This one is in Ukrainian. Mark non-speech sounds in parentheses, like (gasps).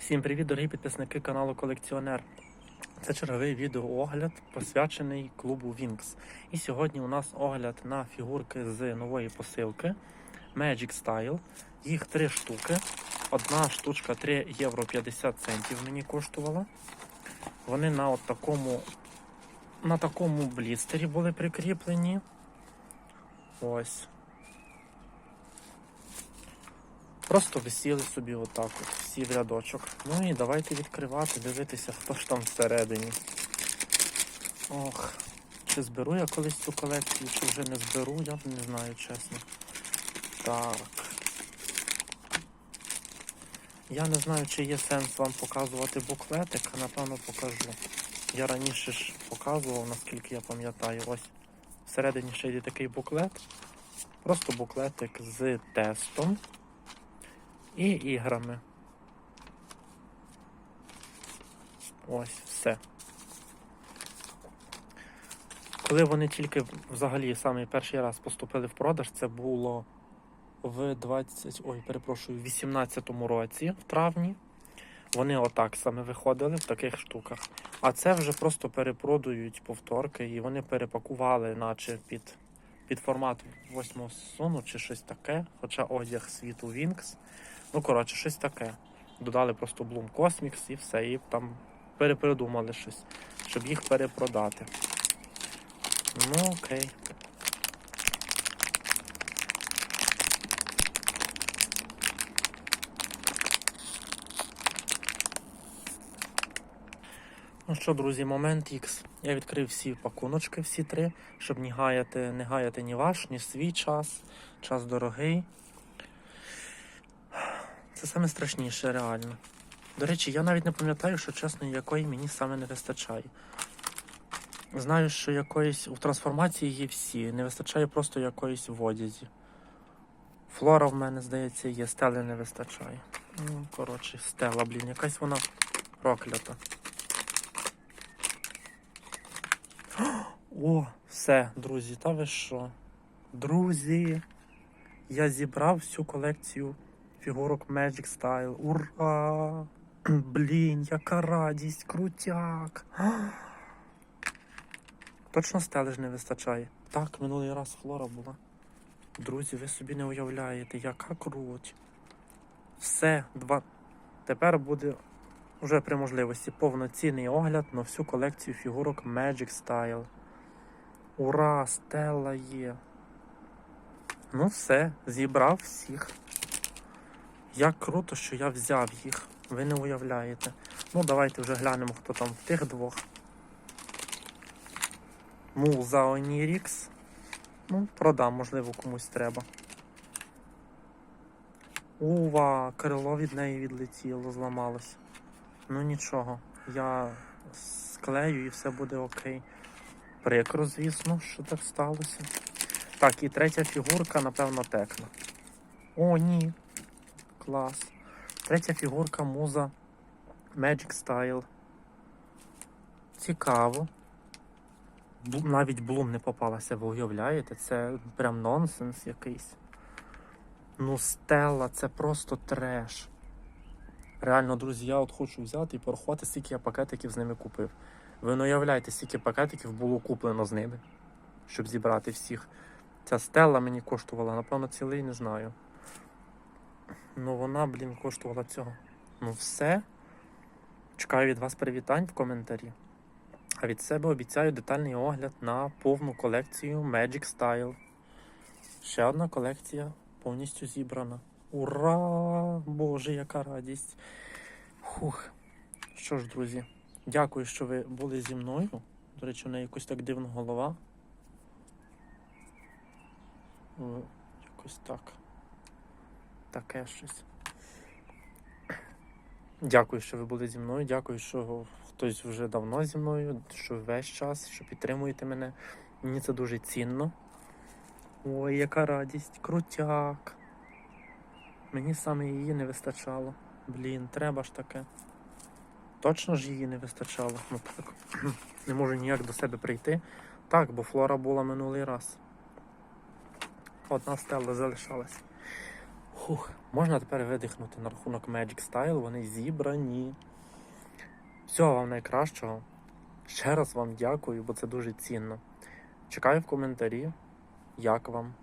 Всім привіт, дорогі підписники каналу Колекціонер. Це черговий відеоогляд, посвячений клубу Wings. І сьогодні у нас огляд на фігурки з нової посилки Magic Style. Їх три штуки. Одна штучка 3 євро 50 центів мені коштувала. Вони на от такому, на такому блістері були прикріплені. Ось. Просто висіли собі отак от, всі в рядочок. Ну і давайте відкривати, дивитися, хто ж там всередині. Ох, чи зберу я колись цю колекцію, чи вже не зберу, я не знаю, чесно. Так. Я не знаю, чи є сенс вам показувати буклетик, напевно покажу. Я раніше ж показував, наскільки я пам'ятаю. Ось всередині ще йде такий буклет. Просто буклетик з тестом і іграми. Ось все. Коли вони тільки взагалі самий перший раз поступили в продаж, це було в 20, ой, перепрошую, в 18-му році, в травні. Вони отак саме виходили в таких штуках. А це вже просто перепродують повторки, і вони перепакували, наче під, під формат 8 сезону чи щось таке. Хоча одяг світу Wings. Ну, коротше, щось таке. Додали просто Bloom Cosmics і все, і там перепередумали щось, щоб їх перепродати. Ну, окей. Ну що, друзі, момент X. Я відкрив всі пакуночки, всі три, щоб не гаяти, не гаяти ні ваш, ні свій час. Час дорогий. Це саме страшніше, реально. До речі, я навіть не пам'ятаю, що чесно, якої мені саме не вистачає. Знаю, що якоїсь у трансформації є всі, не вистачає просто якоїсь в одязі. Флора в мене, здається, є, стели не вистачає. Ну, коротше, стела, блін, якась вона проклята. О, все, друзі, та ви що? Друзі, я зібрав всю колекцію фігурок Magic Style. Ура! (clears throat) Блін, яка радість, крутяк. (gasps) Точно стели ж не вистачає. Так, минулий раз флора була. Друзі, ви собі не уявляєте, яка круть. Все, два. Тепер буде вже при можливості повноцінний огляд на всю колекцію фігурок Magic Style. Ура, стела є. Ну все, зібрав всіх. Як круто, що я взяв їх. Ви не уявляєте. Ну, давайте вже глянемо, хто там в тих двох. Муза Онірікс. Ну, продам, можливо, комусь треба. Ува, крило від неї відлетіло, зламалось. Ну нічого, я склею і все буде окей. Прикро, звісно, що так сталося. Так, і третя фігурка, напевно, текна. О, ні. Клас. Третя фігурка муза Magic Style. Цікаво. Навіть Блум не попалася, ви уявляєте? Це прям нонсенс якийсь. Ну, Стелла, це просто треш. Реально, друзі, я от хочу взяти і порахувати, скільки я пакетиків з ними купив. Ви не уявляєте, скільки пакетиків було куплено з ними, щоб зібрати всіх. Ця стела мені коштувала, напевно, цілий не знаю. Ну вона, блін, коштувала цього. Ну все. Чекаю від вас привітань в коментарі. А від себе обіцяю детальний огляд на повну колекцію Magic Style. Ще одна колекція повністю зібрана. Ура! Боже, яка радість! Хух. Що ж, друзі, дякую, що ви були зі мною. До речі, у неї якось так дивна голова. Якось так. Таке щось. Дякую, що ви були зі мною. Дякую, що хтось вже давно зі мною, що весь час, що підтримуєте мене. Мені це дуже цінно. Ой, яка радість, крутяк. Мені саме її не вистачало. Блін, треба ж таке. Точно ж її не вистачало. Ну так. (clears throat) Не можу ніяк до себе прийти. Так, бо флора була минулий раз. Одна стела залишалась. Хух, можна тепер видихнути на рахунок Magic Style, вони зібрані. Всього вам найкращого. Ще раз вам дякую, бо це дуже цінно. Чекаю в коментарі, як вам,